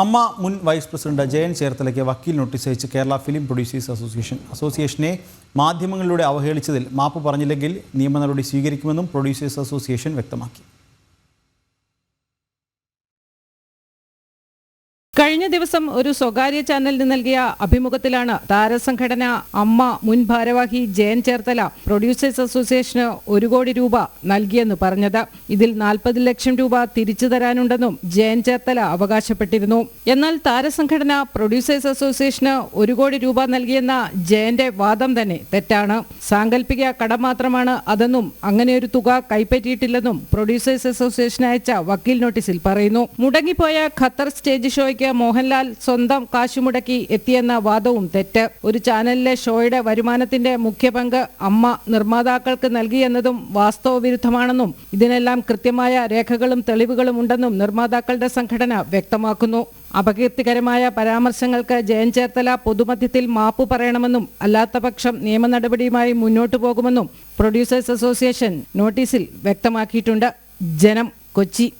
അമ്മ മുൻ vice president Jayan ചേർത്തലയ്ക്ക് വക്കീൽ നോട്ടീസ് അയച്ച് കേരള ഫിലിം പ്രൊഡ്യൂസേഴ്സ് അസോസിയേഷൻ അസോസിയേഷനെ മാധ്യമങ്ങളിലൂടെ അവഹേളിച്ചതിൽ മാപ്പ് പറഞ്ഞില്ലെങ്കിൽ നിയമ നടപടി സ്വീകരിക്കുമെന്നും പ്രൊഡ്യൂസേഴ്സ് അസോസിയേഷൻ വ്യക്തമാക്കി. കഴിഞ്ഞ ദിവസം ഒരു സ്വകാര്യ ചാനലിന് നൽകിയ അഭിമുഖത്തിലാണ് താരസംഘടന അമ്മ മുൻ ഭാരവാഹി ജയൻ ചേർത്തല പ്രൊഡ്യൂസേഴ്സ് അസോസിയേഷന് ഒരു കോടി രൂപ നൽകിയെന്ന് പറഞ്ഞത്. ഇതിൽ നാൽപ്പത് ലക്ഷം രൂപ തിരിച്ചു തരാനുണ്ടെന്നും ജയൻ ചേർത്തല അവകാശപ്പെട്ടിരുന്നു. എന്നാൽ താരസംഘടന പ്രൊഡ്യൂസേഴ്സ് അസോസിയേഷന് ഒരു കോടി രൂപ നൽകിയെന്ന ജയന്റെ വാദം തന്നെ തെറ്റാണ്. സാങ്കല്പിക കടം മാത്രമാണ് അതെന്നും ഒരു തുക കൈപ്പറ്റിയിട്ടില്ലെന്നും പ്രൊഡ്യൂസേഴ്സ് അസോസിയേഷൻ അയച്ച വക്കീൽ നോട്ടീസിൽ പറയുന്നു. മുടങ്ങിപ്പോയ ഖത്തർ സ്റ്റേജ് ഷോയ്ക്ക് മോഹൻലാൽ സ്വന്തം കാശുമുടക്കി എത്തിയെന്ന വാദവും തെറ്റ്. ഒരു ചാനലിലെ ഷോയുടെ വരുമാനത്തിന്റെ മുഖ്യ പങ്ക് അമ്മ നിർമ്മാതാക്കൾക്ക് നൽകിയെന്നതും വാസ്തവ വിരുദ്ധമാണെന്നും ഇതിനെല്ലാം കൃത്യമായ രേഖകളും തെളിവുകളും ഉണ്ടെന്നും നിർമ്മാതാക്കളുടെ സംഘടന വ്യക്തമാക്കുന്നു. അപകീർത്തികരമായ പരാമർശങ്ങൾക്ക് ജയൻ ചേർത്തല പൊതുമധ്യത്തിൽ മാപ്പ് പറയണമെന്നും അല്ലാത്തപക്ഷം നിയമ നടപടിയുമായി മുന്നോട്ടു പോകുമെന്നും പ്രൊഡ്യൂസേഴ്സ് അസോസിയേഷൻ നോട്ടീസിൽ വ്യക്തമാക്കിയിട്ടുണ്ട്. ജനം കൊച്ചി.